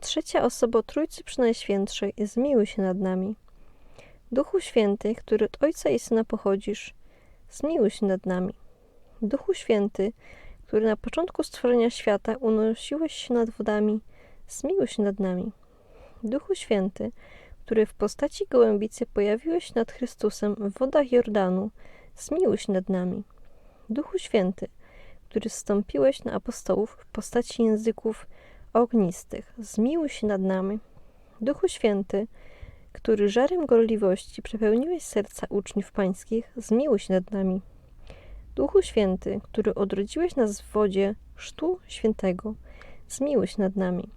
trzecia osoba Trójcy Przynajświętszej, zmiłuj się nad nami. Duchu Święty, który od Ojca i Syna pochodzisz, zmiłuj się nad nami. Duchu Święty, który na początku stworzenia świata unosiłeś się nad wodami, zmiłuj się nad nami. Duchu Święty, który w postaci gołębicy pojawiłeś nad Chrystusem w wodach Jordanu, zmiłuj się nad nami. Duchu Święty, który zstąpiłeś na apostołów w postaci języków ognistych, zmiłuj się nad nami. Duchu Święty, który żarem gorliwości przepełniłeś serca uczniów pańskich, zmiłuj się nad nami. Duchu Święty, który odrodziłeś nas w wodzie Chrztu Świętego, zmiłuj się nad nami.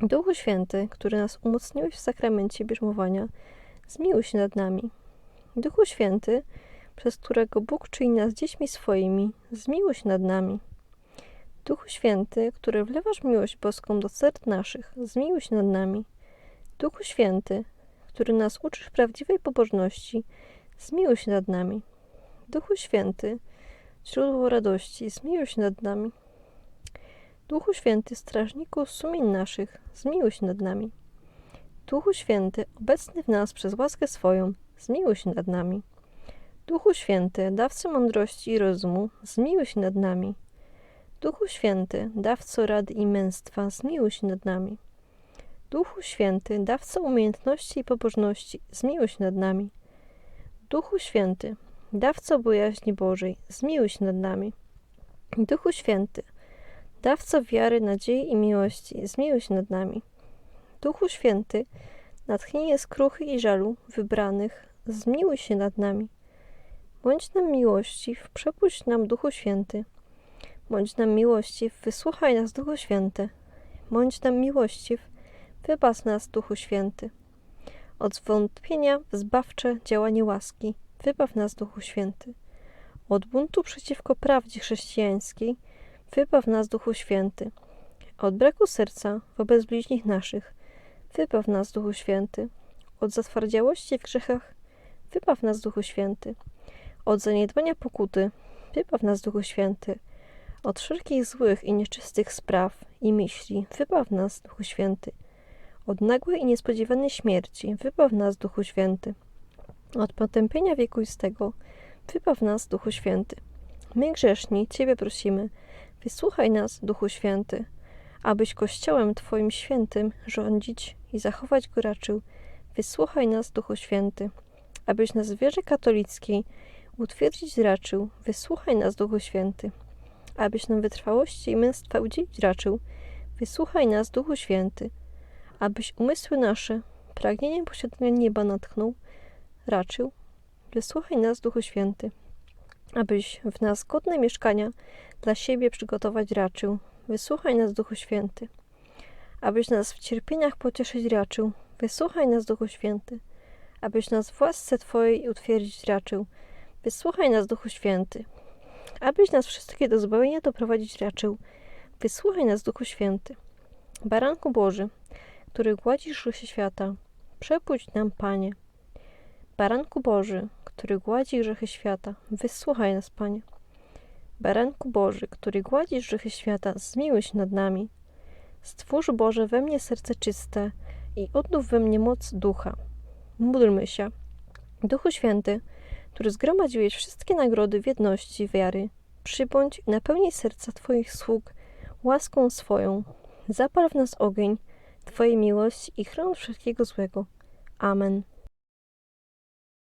Duchu Święty, który nas umocniłeś w sakramencie bierzmowania, zmiłuj się nad nami. Duchu Święty, przez którego Bóg czyni nas dziećmi swoimi, zmiłuj się nad nami. Duchu Święty, który wlewasz miłość boską do serc naszych, zmiłuj się nad nami. Duchu Święty, który nas uczysz prawdziwej pobożności, zmiłuj się nad nami. Duchu Święty, źródło radości, zmiłuj się nad nami. Duchu Święty, strażniku sumień naszych, zmiłuj się nad nami. Duchu Święty, obecny w nas przez łaskę swoją, zmiłuj się nad nami. Duchu Święty, dawcy mądrości i rozumu, zmiłuj się nad nami. Duchu Święty, dawco rady i męstwa, zmiłuj się nad nami. Duchu Święty, dawco umiejętności i pobożności, zmiłuj się nad nami. Duchu Święty, dawco bojaźni Bożej, zmiłuj się nad nami. Duchu Święty, dawco wiary, nadziei i miłości, zmiłuj się nad nami. Duchu Święty, natchnienie skruchy i żalu wybranych, zmiłuj się nad nami. Bądź nam miłościw, przepuść nam Duchu Święty. Bądź nam miłościw, wysłuchaj nas Duchu Święty. Bądź nam miłościw, wybacz nas Duchu Święty. Od zwątpienia zbawcze działanie łaski, wybaw nas Duchu Święty. Od buntu przeciwko prawdzie chrześcijańskiej, wybaw nas Duchu Święty. Od braku serca wobec bliźnich naszych, wybaw nas Duchu Święty. Od zatwardziałości w grzechach, wybaw nas Duchu Święty od zaniedbania pokuty, wybaw nas Duchu Święty. Od wszelkich złych i nieczystych spraw i myśli, wybaw nas Duchu Święty. Od nagłej i niespodziewanej śmierci, wybaw nas Duchu Święty. Od potępienia wiekuistego, wybaw nas Duchu Święty. My grzeszni Ciebie prosimy, wysłuchaj nas Duchu Święty, abyś Kościołem Twoim świętym rządzić i zachować go raczył. Wysłuchaj nas Duchu Święty, abyś nas w wierze katolickiej utwierdzić raczył, wysłuchaj nas, Duchu Święty. Abyś nam wytrwałości i męstwa udzielić raczył, wysłuchaj nas, Duchu Święty. Abyś umysły nasze pragnieniem posiadania nieba natchnął, raczył, wysłuchaj nas, Duchu Święty. Abyś w nas godne mieszkania dla siebie przygotować raczył, wysłuchaj nas, Duchu Święty. Abyś nas w cierpieniach pocieszyć raczył, wysłuchaj nas, Duchu Święty. Abyś nas w łasce Twojej utwierdzić raczył, Wysłuchaj nas, Duchu Święty, abyś nas wszystkie do zbawienia doprowadzić raczył. Wysłuchaj nas, Duchu Święty. Baranku Boży, który gładzisz grzechy świata, przepójdź nam, Panie. Baranku Boży, który gładzi grzechy świata, wysłuchaj nas, Panie. Baranku Boży, który gładzisz grzechy świata, zmiłuj się nad nami. Stwórz, Boże, we mnie serce czyste i odnów we mnie moc ducha. Módlmy się. Duchu Święty, który zgromadziłeś wszystkie nagrody w jedności wiary, przybądź i napełnij serca Twoich sług łaską swoją. Zapal w nas ogień Twojej miłości i chron wszelkiego złego. Amen.